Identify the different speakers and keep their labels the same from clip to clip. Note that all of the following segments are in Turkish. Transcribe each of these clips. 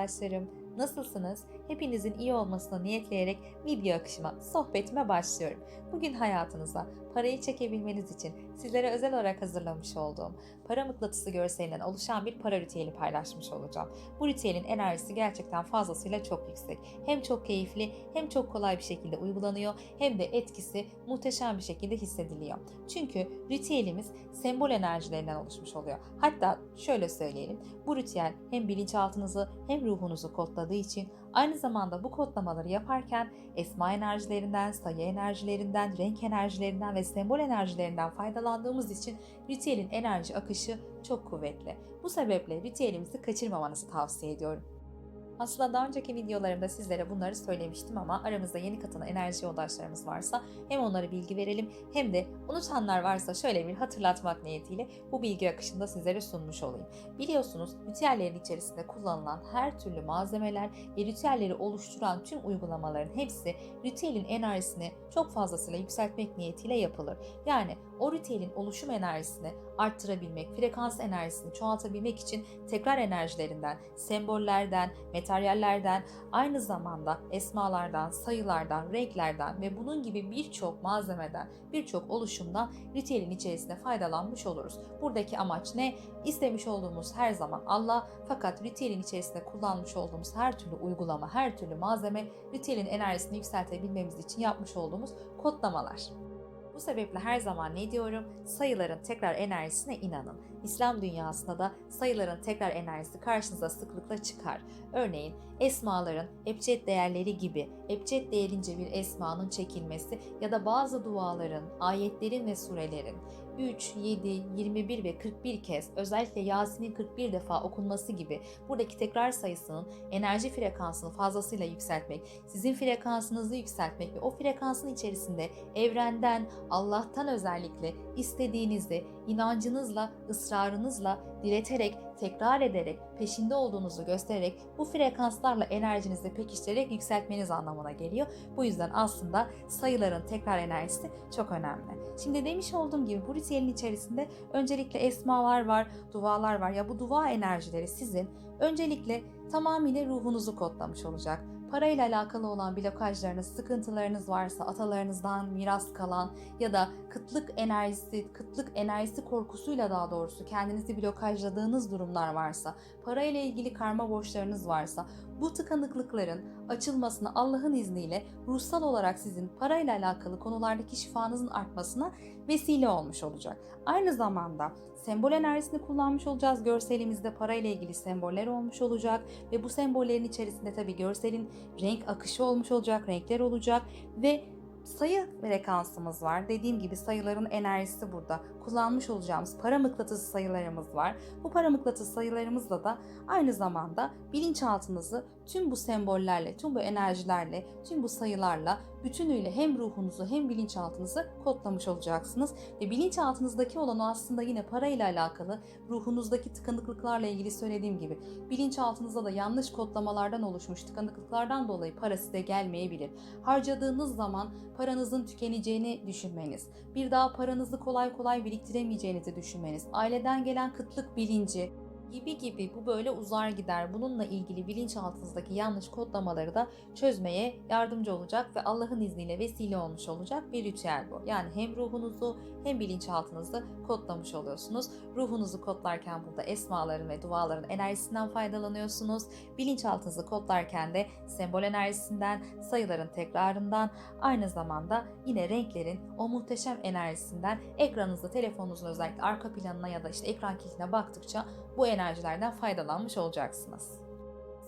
Speaker 1: Yoldaşlarım. Nasılsınız? Hepinizin iyi olmasını niyetleyerek video akışıma, sohbetime başlıyorum. Bugün hayatınıza parayı çekebilmeniz için sizlere özel olarak hazırlamış olduğum para mıknatısı görselinden oluşan bir para ritüeli paylaşmış olacağım. Bu ritüelin enerjisi gerçekten fazlasıyla çok yüksek. Hem çok keyifli hem çok kolay bir şekilde uygulanıyor hem de etkisi muhteşem bir şekilde hissediliyor. Çünkü ritüelimiz sembol enerjilerinden oluşmuş oluyor. Hatta şöyle söyleyelim. Bu ritüel hem bilinçaltınızı hem ruhunuzu kodladığı için aynı zamanda bu kodlamaları yaparken esma enerjilerinden, sayı enerjilerinden, renk enerjilerinden ve sembol enerjilerinden faydalandığımız için ritüelin enerji akışı çok kuvvetli. Bu sebeple ritüelimizi kaçırmamanızı tavsiye ediyorum. Aslında daha önceki videolarımda sizlere bunları söylemiştim ama aramızda yeni katılan enerji yoldaşlarımız varsa hem onlara bilgi verelim hem de unutanlar varsa şöyle bir hatırlatmak niyetiyle bu bilgi akışında sizlere sunmuş olayım. Biliyorsunuz ritüellerin içerisinde kullanılan her türlü malzemeler ve ritüelleri oluşturan tüm uygulamaların hepsi ritüelin enerjisini çok fazlasıyla yükseltmek niyetiyle yapılır. Yani o ritüelin oluşum enerjisini arttırabilmek, frekans enerjisini çoğaltabilmek için tekrar enerjilerinden, sembollerden, materyallerden, aynı zamanda esmalardan, sayılardan, renklerden ve bunun gibi birçok malzemeden, birçok oluşumdan ritüelin içerisinde faydalanmış oluruz. Buradaki amaç ne? İstemiş olduğumuz her zaman Allah fakat ritüelin içerisinde kullanmış olduğumuz her türlü uygulama, her türlü malzeme ritüelin enerjisini yükseltebilmemiz için yapmış olduğumuz kodlamalar. Bu sebeple her zaman ne diyorum? Sayıların tekrar enerjisine inanın. İslam dünyasında da sayıların tekrar enerjisi karşınıza sıklıkla çıkar. Örneğin esmaların ebced değerleri gibi ebced değerince bir esmanın çekilmesi ya da bazı duaların, ayetlerin ve surelerin 3, 7, 21 ve 41 kez özellikle Yasin'in 41 defa okunması gibi buradaki tekrar sayısının enerji frekansını fazlasıyla yükseltmek, sizin frekansınızı yükseltmek ve o frekansın içerisinde evrenden, Allah'tan özellikle istediğinizi inancınızla, ısrarınızla dileterek, tekrar ederek, peşinde olduğunuzu göstererek bu frekanslarla enerjinizi pekiştirerek yükseltmeniz anlamına geliyor. Bu yüzden aslında sayıların tekrar enerjisi çok önemli. Şimdi demiş olduğum gibi bu ritüelin içerisinde öncelikle esmalar var, dualar var. Ya bu dua enerjileri sizin öncelikle tamamıyla ruhunuzu kodlamış olacak parayla alakalı olan blokajlarınız, sıkıntılarınız varsa atalarınızdan miras kalan ya da kıtlık enerjisi, kıtlık enerjisi korkusuyla daha doğrusu kendinizi blokajladığınız durumlar varsa, parayla ilgili karma borçlarınız varsa bu tıkanıklıkların açılmasına Allah'ın izniyle ruhsal olarak sizin parayla alakalı konulardaki şifanızın artmasına vesile olmuş olacak. Aynı zamanda sembol enerjisini kullanmış olacağız. Görselimizde parayla ilgili semboller olmuş olacak ve bu sembollerin içerisinde tabii görselin renk akışı olmuş olacak, renkler olacak ve sayı frekansımız var. Dediğim gibi sayıların enerjisi burada. Kullanmış olacağımız para mıknatısı sayılarımız var. Bu para mıknatısı sayılarımızla da aynı zamanda bilinçaltınızı tüm bu sembollerle, tüm bu enerjilerle, tüm bu sayılarla bütünüyle hem ruhunuzu hem bilinçaltınızı kodlamış olacaksınız. Ve bilinçaltınızdaki olan o aslında yine parayla alakalı ruhunuzdaki tıkanıklıklarla ilgili söylediğim gibi bilinçaltınızda da yanlış kodlamalardan oluşmuş tıkanıklıklardan dolayı para size gelmeyebilir. Harcadığınız zaman paranızın tükeneceğini düşünmeniz, bir daha paranızı kolay kolay biriktiremeyeceğinizi düşünmeniz, aileden gelen kıtlık bilinci, gibi gibi bu böyle uzar gider. Bununla ilgili bilinçaltınızdaki yanlış kodlamaları da çözmeye yardımcı olacak ve Allah'ın izniyle vesile olmuş olacak bir ritüel bu. Yani hem ruhunuzu hem bilinçaltınızı kodlamış oluyorsunuz. Ruhunuzu kodlarken burada esmaların ve duaların enerjisinden faydalanıyorsunuz. Bilinçaltınızı kodlarken de sembol enerjisinden, sayıların tekrarından, aynı zamanda yine renklerin o muhteşem enerjisinden ekranınızda, telefonunuzun özellikle arka planına ya da işte ekran kilidine baktıkça bu enerjilerden faydalanmış olacaksınız.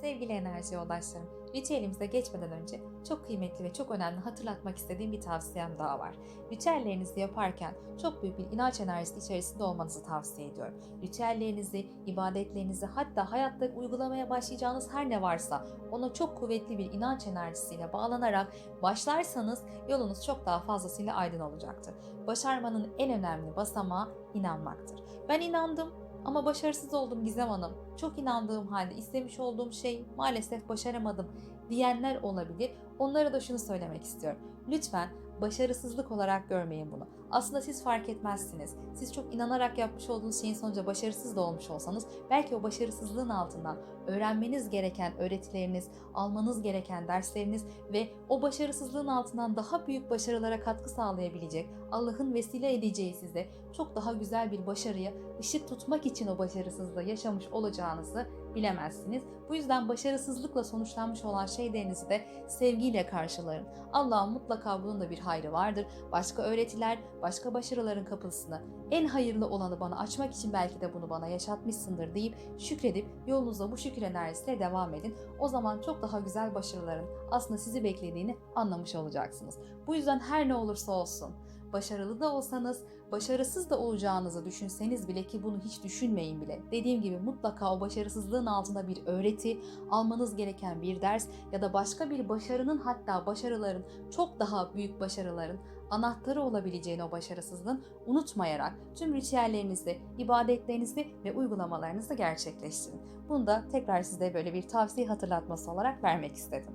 Speaker 1: Sevgili enerji yoldaşlarım, ritüelimize geçmeden önce çok kıymetli ve çok önemli hatırlatmak istediğim bir tavsiyem daha var. Ritüellerinizi yaparken çok büyük bir inanç enerjisi içerisinde olmanızı tavsiye ediyorum. Ritüellerinizi, ibadetlerinizi hatta hayatta uygulamaya başlayacağınız her ne varsa ona çok kuvvetli bir inanç enerjisiyle bağlanarak başlarsanız yolunuz çok daha fazlasıyla aydın olacaktır. Başarmanın en önemli basamağı inanmaktır. Ben inandım, ama başarısız oldum Gizem Hanım. Çok inandığım halde istemiş olduğum şey maalesef başaramadım diyenler olabilir. Onlara da şunu söylemek istiyorum. Lütfen başarısızlık olarak görmeyin bunu. Aslında siz fark etmezsiniz. Siz çok inanarak yapmış olduğunuz şeyin sonucu başarısız da olmuş olsanız belki o başarısızlığın altından öğrenmeniz gereken öğretileriniz, almanız gereken dersleriniz ve o başarısızlığın altından daha büyük başarılara katkı sağlayabilecek, Allah'ın vesile edeceği size çok daha güzel bir başarıya ışık tutmak için o başarısızlığı yaşamış olacağınızı bilemezsiniz. Bu yüzden başarısızlıkla sonuçlanmış olan şeylerinizi de sevgiyle karşılayın. Allah'ın mutlaka bunun da bir hayrı vardır. Başka öğretiler, başka başarıların kapısını en hayırlı olanı bana açmak için belki de bunu bana yaşatmışsındır deyip şükredip yolunuza bu şükür enerjisiyle devam edin. O zaman çok daha güzel başarıların aslında sizi beklediğini anlamış olacaksınız. Bu yüzden her ne olursa olsun başarılı da olsanız, başarısız da olacağınızı düşünseniz bile ki bunu hiç düşünmeyin bile. Dediğim gibi mutlaka o başarısızlığın altında bir öğreti, almanız gereken bir ders ya da başka bir başarının hatta başarıların, çok daha büyük başarıların anahtarı olabileceğini o başarısızlığın unutmayarak tüm ritüellerinizi, ibadetlerinizi ve uygulamalarınızı gerçekleştirin. Bunu da tekrar size böyle bir tavsiye hatırlatması olarak vermek istedim.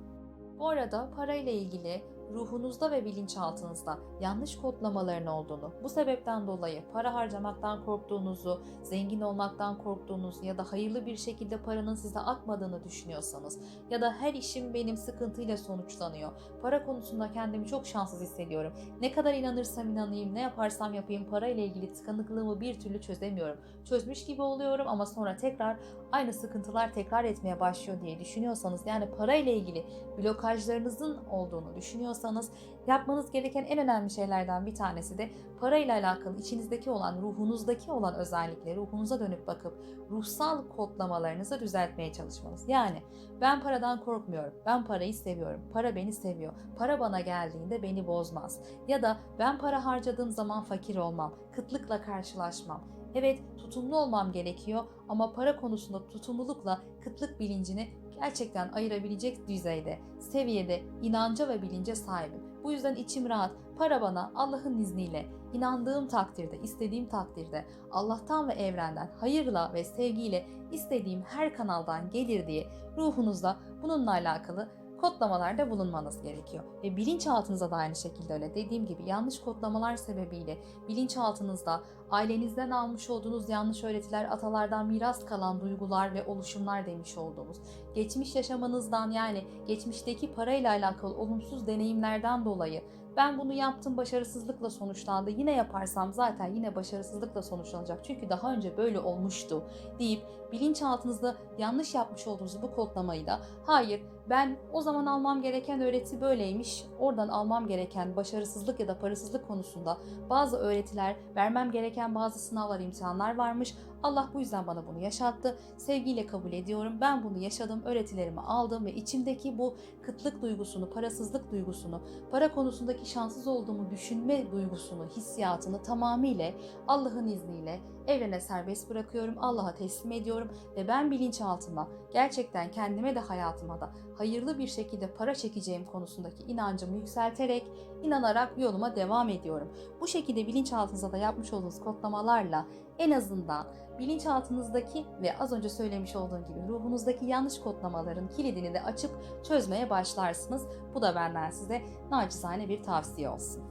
Speaker 1: Bu arada parayla ilgili ruhunuzda ve bilinçaltınızda yanlış kodlamaların olduğunu, bu sebepten dolayı para harcamaktan korktuğunuzu, zengin olmaktan korktuğunuzu ya da hayırlı bir şekilde paranın size akmadığını düşünüyorsanız ya da her işim benim sıkıntıyla sonuçlanıyor, para konusunda kendimi çok şanssız hissediyorum, ne kadar inanırsam inanayım, ne yaparsam yapayım parayla ilgili tıkanıklığımı bir türlü çözemiyorum, çözmüş gibi oluyorum ama sonra tekrar aynı sıkıntılar tekrar etmeye başlıyor diye düşünüyorsanız yani parayla ilgili blokajlarınızın olduğunu düşünüyorsanız yapmanız gereken en önemli şeylerden bir tanesi de parayla alakalı içinizdeki olan, ruhunuzdaki olan özellikleri ruhunuza dönüp bakıp ruhsal kodlamalarınızı düzeltmeye çalışmanız. Yani ben paradan korkmuyorum, ben parayı seviyorum, para beni seviyor, para bana geldiğinde beni bozmaz. Ya da ben para harcadığım zaman fakir olmam, kıtlıkla karşılaşmam. Evet tutumlu olmam gerekiyor ama para konusunda tutumlulukla kıtlık bilincini gerçekten ayırabilecek düzeyde, seviyede, inanca ve bilince sahibim. Bu yüzden içim rahat. Para bana Allah'ın izniyle, inandığım takdirde, istediğim takdirde, Allah'tan ve evrenden hayırla ve sevgiyle istediğim her kanaldan gelir diye ruhunuzda bununla alakalı kodlamalarda bulunmanız gerekiyor. Ve bilinçaltınıza da aynı şekilde öyle. Dediğim gibi yanlış kodlamalar sebebiyle bilinçaltınızda ailenizden almış olduğunuz yanlış öğretiler, atalardan miras kalan duygular ve oluşumlar demiş olduğumuz, geçmiş yaşamanızdan yani geçmişteki parayla alakalı olumsuz deneyimlerden dolayı ben bunu yaptım başarısızlıkla sonuçlandı. Yine yaparsam zaten yine başarısızlıkla sonuçlanacak. Çünkü daha önce böyle olmuştu deyip bilinçaltınızda yanlış yapmış olduğunuz bu kodlamayı da hayır ben o zaman almam gereken öğreti böyleymiş. Oradan almam gereken başarısızlık ya da parasızlık konusunda bazı öğretiler, vermem gereken bazı sınavlar, imtihanlar varmış. Allah bu yüzden bana bunu yaşattı. Sevgiyle kabul ediyorum. Ben bunu yaşadım, öğretilerimi aldım ve içimdeki bu kıtlık duygusunu, parasızlık duygusunu, para konusundaki şanssız olduğumu düşünme duygusunu, hissiyatını tamamıyla Allah'ın izniyle evrene serbest bırakıyorum, Allah'a teslim ediyorum ve ben bilinçaltıma, gerçekten kendime de hayatıma da hayırlı bir şekilde para çekeceğim konusundaki inancımı yükselterek, inanarak yoluma devam ediyorum. Bu şekilde bilinçaltınıza da yapmış olduğunuz kodlamalarla en azından bilinçaltınızdaki ve az önce söylemiş olduğum gibi ruhunuzdaki yanlış kodlamaların kilidini de açıp çözmeye başlarsınız. Bu da benden size nacizane bir tavsiye olsun.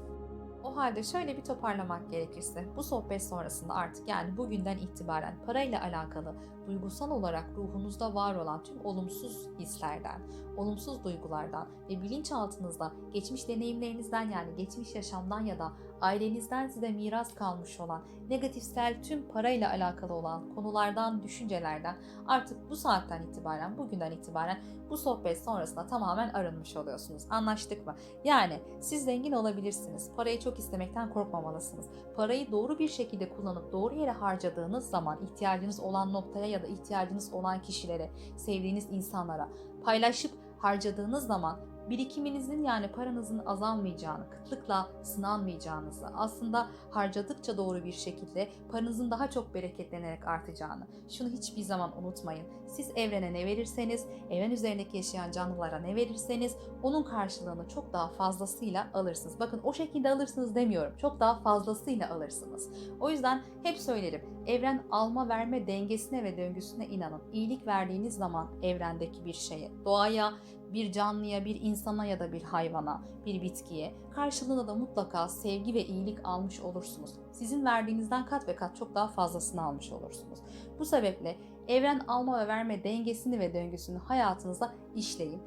Speaker 1: O halde şöyle bir toparlamak gerekirse bu sohbet sonrasında artık yani bugünden itibaren parayla alakalı duygusal olarak ruhunuzda var olan tüm olumsuz hislerden, olumsuz duygulardan ve bilinçaltınızda geçmiş deneyimlerinizden yani geçmiş yaşamdan ya da ailenizden size miras kalmış olan negatifsel tüm parayla alakalı olan konulardan, düşüncelerden artık bu saatten itibaren, bugünden itibaren bu sohbet sonrasında tamamen arınmış oluyorsunuz. Anlaştık mı? Yani siz zengin olabilirsiniz. Parayı çok istemekten korkmamalısınız. Parayı doğru bir şekilde kullanıp doğru yere harcadığınız zaman ihtiyacınız olan noktaya ya da ihtiyacınız olan kişilere, sevdiğiniz insanlara paylaşıp harcadığınız zaman birikiminizin yani paranızın azalmayacağını, kıtlıkla sınanmayacağınızı, aslında harcadıkça doğru bir şekilde paranızın daha çok bereketlenerek artacağını. Şunu hiçbir zaman unutmayın. Siz evrene ne verirseniz, evren üzerindeki yaşayan canlılara ne verirseniz onun karşılığını çok daha fazlasıyla alırsınız. Bakın o şekilde alırsınız demiyorum. Çok daha fazlasıyla alırsınız. O yüzden hep söylerim. evren alma verme dengesine ve döngüsüne inanın. İyilik verdiğiniz zaman evrendeki bir şeye, doğaya, bir canlıya, bir insana ya da bir hayvana, bir bitkiye karşılığında da mutlaka sevgi ve iyilik almış olursunuz. Sizin verdiğinizden kat ve kat çok daha fazlasını almış olursunuz. Bu sebeple evren alma ve verme dengesini ve döngüsünü hayatınıza işleyin.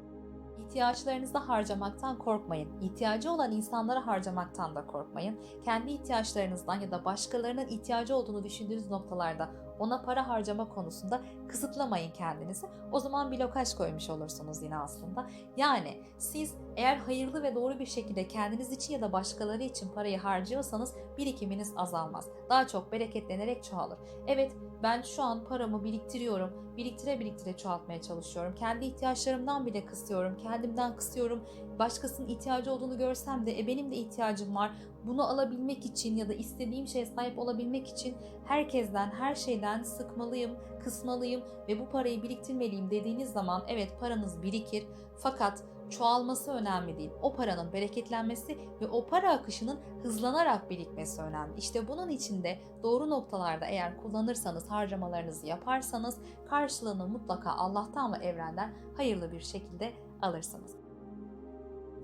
Speaker 1: İhtiyaçlarınızda harcamaktan korkmayın. İhtiyacı olan insanlara harcamaktan da korkmayın. Kendi ihtiyaçlarınızdan ya da başkalarının ihtiyacı olduğunu düşündüğünüz noktalarda ona para harcama konusunda kısıtlamayın kendinizi. O zaman blokaj koymuş olursunuz yine aslında. Yani siz eğer hayırlı ve doğru bir şekilde kendiniz için ya da başkaları için parayı harcıyorsanız birikiminiz azalmaz. Daha çok bereketlenerek çoğalır. Evet ben şu an paramı biriktiriyorum. Biriktire biriktire çoğaltmaya çalışıyorum. Kendi ihtiyaçlarımdan bile kısıyorum. Kendimden kısıyorum. Başkasının ihtiyacı olduğunu görsem de e, benim de ihtiyacım var. Bunu alabilmek için ya da istediğim şeye sahip olabilmek için herkesten, her şeyden sıkmalıyım, kısmalıyım ve bu parayı biriktirmeliyim dediğiniz zaman evet paranız birikir fakat çoğalması önemli değil. O paranın bereketlenmesi ve o para akışının hızlanarak birikmesi önemli. İşte bunun için de doğru noktalarda eğer kullanırsanız, harcamalarınızı yaparsanız karşılığını mutlaka Allah'tan ve evrenden hayırlı bir şekilde alırsınız.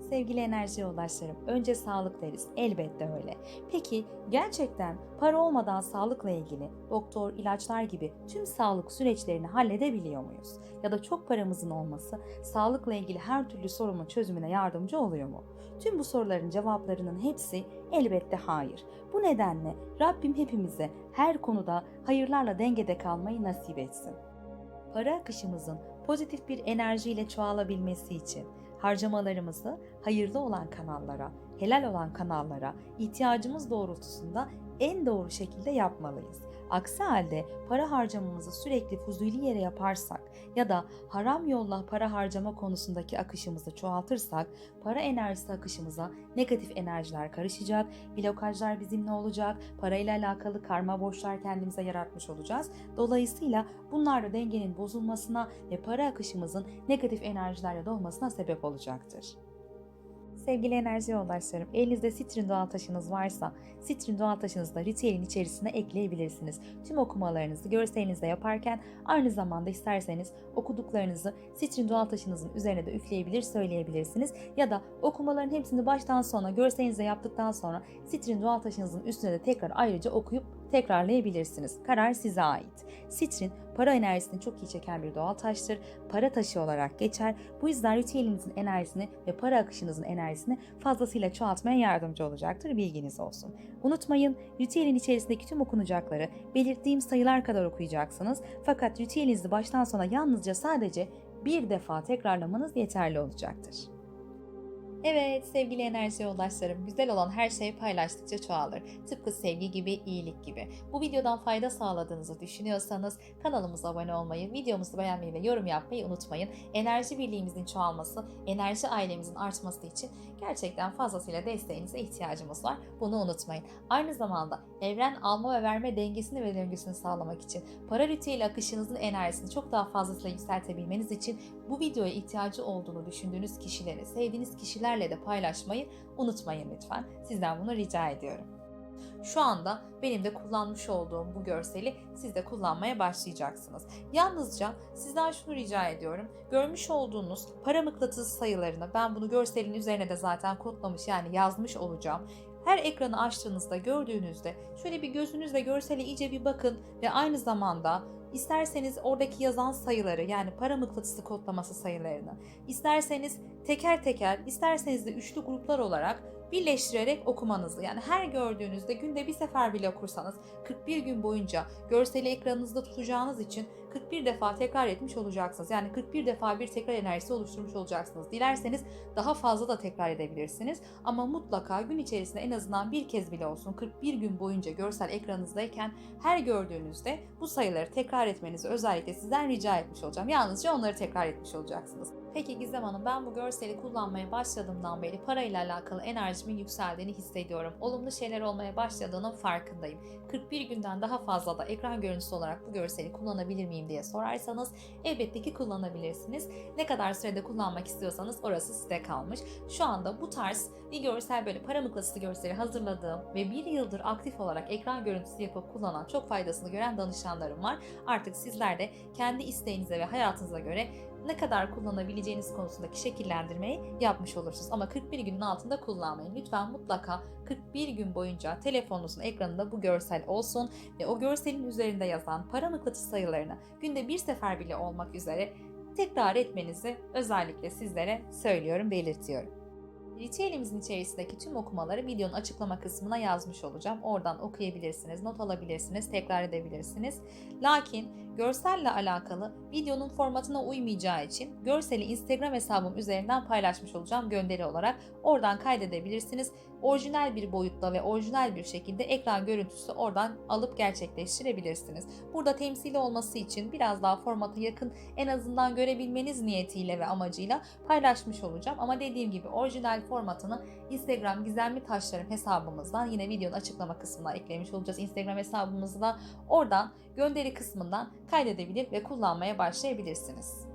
Speaker 1: Sevgili enerji yoldaşlarım, önce sağlık deriz. Elbette öyle. Peki gerçekten para olmadan sağlıkla ilgili doktor, ilaçlar gibi tüm sağlık süreçlerini halledebiliyor muyuz? Ya da çok paramızın olması sağlıkla ilgili her türlü sorunun çözümüne yardımcı oluyor mu? Tüm bu soruların cevaplarının hepsi elbette hayır. Bu nedenle Rabbim hepimize her konuda hayırlarla dengede kalmayı nasip etsin. Para akışımızın pozitif bir enerjiyle çoğalabilmesi için harcamalarımızı hayırlı olan kanallara, helal olan kanallara ihtiyacımız doğrultusunda en doğru şekilde yapmalıyız. Aksi halde para harcamamızı sürekli fuzuli yere yaparsak ya da haram yolla para harcama konusundaki akışımızı çoğaltırsak para enerjisi akışımıza negatif enerjiler karışacak, blokajlar bizimle olacak, parayla alakalı karma borçlar kendimize yaratmış olacağız. Dolayısıyla bunlar da dengenin bozulmasına ve para akışımızın negatif enerjilerle dolmasına sebep olacaktır. Sevgili enerji yoldaşlarım, elinizde sitrin doğal taşınız varsa sitrin doğal taşınızı da ritüelin içerisine ekleyebilirsiniz. Tüm okumalarınızı görselinizde yaparken aynı zamanda isterseniz okuduklarınızı sitrin doğal taşınızın üzerine de üfleyebilir, söyleyebilirsiniz. Ya da okumaların hepsini baştan sona görselinizde yaptıktan sonra sitrin doğal taşınızın üstüne de tekrar ayrıca okuyup tekrarlayabilirsiniz. Karar size ait. Sitrin para enerjisini çok iyi çeken bir doğal taştır. Para taşı olarak geçer. Bu yüzden ritüelinizin enerjisini ve para akışınızın enerjisini fazlasıyla çoğaltmaya yardımcı olacaktır. Bilginiz olsun. Unutmayın ritüelin içerisindeki tüm okunacakları belirttiğim sayılar kadar okuyacaksınız. Fakat ritüelinizi baştan sona yalnızca sadece bir defa tekrarlamanız yeterli olacaktır. Evet sevgili enerji yoldaşlarım, güzel olan her şey paylaştıkça çoğalır. Tıpkı sevgi gibi, iyilik gibi. Bu videodan fayda sağladığınızı düşünüyorsanız kanalımıza abone olmayı, videomuzu beğenmeyi ve yorum yapmayı unutmayın. Enerji birliğimizin çoğalması, enerji ailemizin artması için gerçekten fazlasıyla desteğinize ihtiyacımız var. Bunu unutmayın. Aynı zamanda evren alma ve verme dengesini ve döngüsünü sağlamak için para ritüeli akışınızın enerjisini çok daha fazlasıyla yükseltebilmeniz için bu videoya ihtiyacı olduğunu düşündüğünüz kişileri, sevdiğiniz kişilerle de paylaşmayı unutmayın lütfen. Sizden bunu rica ediyorum. Şu anda benim de kullanmış olduğum bu görseli siz de kullanmaya başlayacaksınız. Yalnızca sizden şunu rica ediyorum. Görmüş olduğunuz para mıknatısı sayılarını ben bunu görselin üzerine de zaten kodlamış yani yazmış olacağım. Her ekranı açtığınızda gördüğünüzde şöyle bir gözünüzle görsele iyice bir bakın ve aynı zamanda İsterseniz oradaki yazan sayıları yani para mıknatısı kodlaması sayılarını, isterseniz teker teker, isterseniz de üçlü gruplar olarak birleştirerek okumanızı yani her gördüğünüzde günde bir sefer bile okursanız 41 gün boyunca görseli ekranınızda tutacağınız için 41 defa tekrar etmiş olacaksınız. Yani 41 defa bir tekrar enerjisi oluşturmuş olacaksınız. Dilerseniz daha fazla da tekrar edebilirsiniz. Ama mutlaka gün içerisinde en azından bir kez bile olsun 41 gün boyunca görsel ekranınızdayken her gördüğünüzde bu sayıları tekrar etmenizi özellikle sizden rica etmiş olacağım. Yalnızca onları tekrar etmiş olacaksınız. Peki Gizem Hanım ben bu görseli kullanmaya başladığımdan beri parayla alakalı enerjimin yükseldiğini hissediyorum. Olumlu şeyler olmaya başladığının farkındayım. 41 günden daha fazla da ekran görüntüsü olarak bu görseli kullanabilir miyim diye sorarsanız elbette ki kullanabilirsiniz. Ne kadar sürede kullanmak istiyorsanız orası size kalmış. Şu anda bu tarz bir görsel böyle para mıknatısı görseli hazırladığım ve bir yıldır aktif olarak ekran görüntüsü yapıp kullanan çok faydasını gören danışanlarım var. Artık sizler de kendi isteğinize ve hayatınıza göre ne kadar kullanabileceğiniz konusundaki şekillendirmeyi yapmış olursunuz. Ama 41 günün altında kullanmayın. Lütfen mutlaka 41 gün boyunca telefonunuzun ekranında bu görsel olsun ve o görselin üzerinde yazan para mıknatıs sayılarını günde bir sefer bile olmak üzere tekrar etmenizi özellikle sizlere söylüyorum, belirtiyorum. Ritüelimizin içerisindeki tüm okumaları videonun açıklama kısmına yazmış olacağım. Oradan okuyabilirsiniz, not alabilirsiniz, tekrar edebilirsiniz. Lakin görselle alakalı videonun formatına uymayacağı için görseli Instagram hesabım üzerinden paylaşmış olacağım gönderi olarak. Oradan kaydedebilirsiniz. Orijinal bir boyutta ve orijinal bir şekilde ekran görüntüsü oradan alıp gerçekleştirebilirsiniz. Burada temsili olması için biraz daha formata yakın en azından görebilmeniz niyetiyle ve amacıyla paylaşmış olacağım. Ama dediğim gibi orijinal formatını Instagram Gizemli Taşlarım hesabımızdan yine videonun açıklama kısmına eklemiş olacağız. Instagram hesabımızda oradan gönderi kısmından kaydedebilir ve kullanmaya başlayabilirsiniz.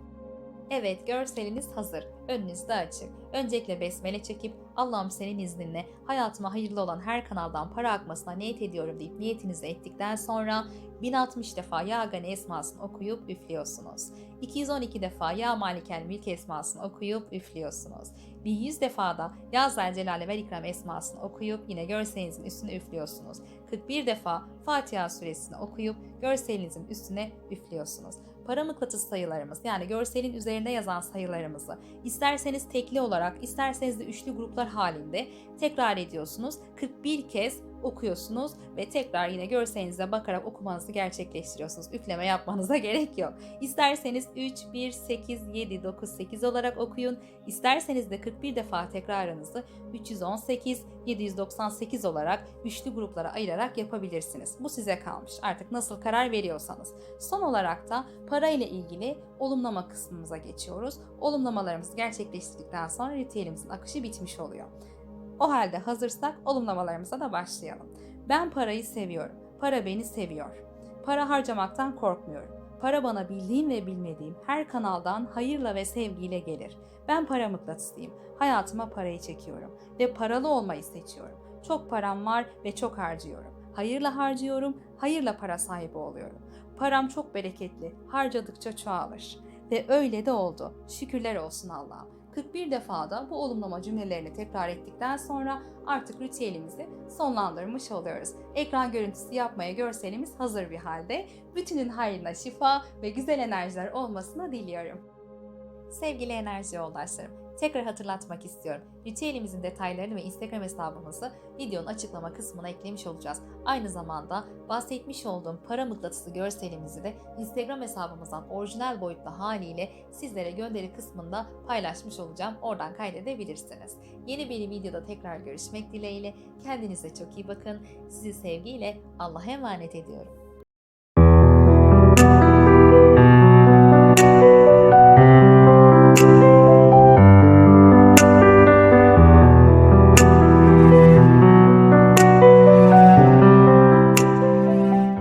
Speaker 1: Evet, görseliniz hazır. Önünüzde açık. Öncelikle besmele çekip Allah'ım senin izninle hayatıma hayırlı olan her kanaldan para akmasına niyet ediyorum deyip niyetinizi ettikten sonra 1060 defa Ya Gani esmasını okuyup üflüyorsunuz. 212 defa Ya Malikel Mülk esmasını okuyup üflüyorsunuz. 1100 defa da Ya Zelcelale ve İkram esmasını okuyup yine görselinizin üstüne üflüyorsunuz. 41 defa Fatiha suresini okuyup görselinizin üstüne üflüyorsunuz para mıknatıs sayılarımız yani görselin üzerinde yazan sayılarımızı isterseniz tekli olarak isterseniz de üçlü gruplar halinde tekrar ediyorsunuz. 41 kez okuyorsunuz ve tekrar yine görselinize bakarak okumanızı gerçekleştiriyorsunuz. Üfleme yapmanıza gerek yok. İsterseniz 3, 1, 8, 7, 9, 8 olarak okuyun. İsterseniz de 41 defa tekrarınızı 318, 798 olarak üçlü gruplara ayırarak yapabilirsiniz. Bu size kalmış. Artık nasıl karar veriyorsanız. Son olarak da para ile ilgili olumlama kısmımıza geçiyoruz. Olumlamalarımızı gerçekleştirdikten sonra ritüelimizin akışı bitmiş oluyor. O halde hazırsak olumlamalarımıza da başlayalım. Ben parayı seviyorum. Para beni seviyor. Para harcamaktan korkmuyorum. Para bana bildiğim ve bilmediğim her kanaldan hayırla ve sevgiyle gelir. Ben para mıknatıslıyım. Hayatıma parayı çekiyorum ve paralı olmayı seçiyorum. Çok param var ve çok harcıyorum. Hayırla harcıyorum, hayırla para sahibi oluyorum. Param çok bereketli, harcadıkça çoğalır. Ve öyle de oldu. Şükürler olsun Allah'ım. 41 defa da bu olumlama cümlelerini tekrar ettikten sonra artık ritüelimizi sonlandırmış oluyoruz. Ekran görüntüsü yapmaya görselimiz hazır bir halde. Bütünün hayrına şifa ve güzel enerjiler olmasını diliyorum. Sevgili enerji yoldaşlarım, tekrar hatırlatmak istiyorum. Ritüelimizin detaylarını ve Instagram hesabımızı videonun açıklama kısmına eklemiş olacağız. Aynı zamanda bahsetmiş olduğum para mıknatısı görselimizi de Instagram hesabımızdan orijinal boyutlu haliyle sizlere gönderi kısmında paylaşmış olacağım. Oradan kaydedebilirsiniz. Yeni bir videoda tekrar görüşmek dileğiyle. Kendinize çok iyi bakın. Sizi sevgiyle Allah'a emanet ediyorum.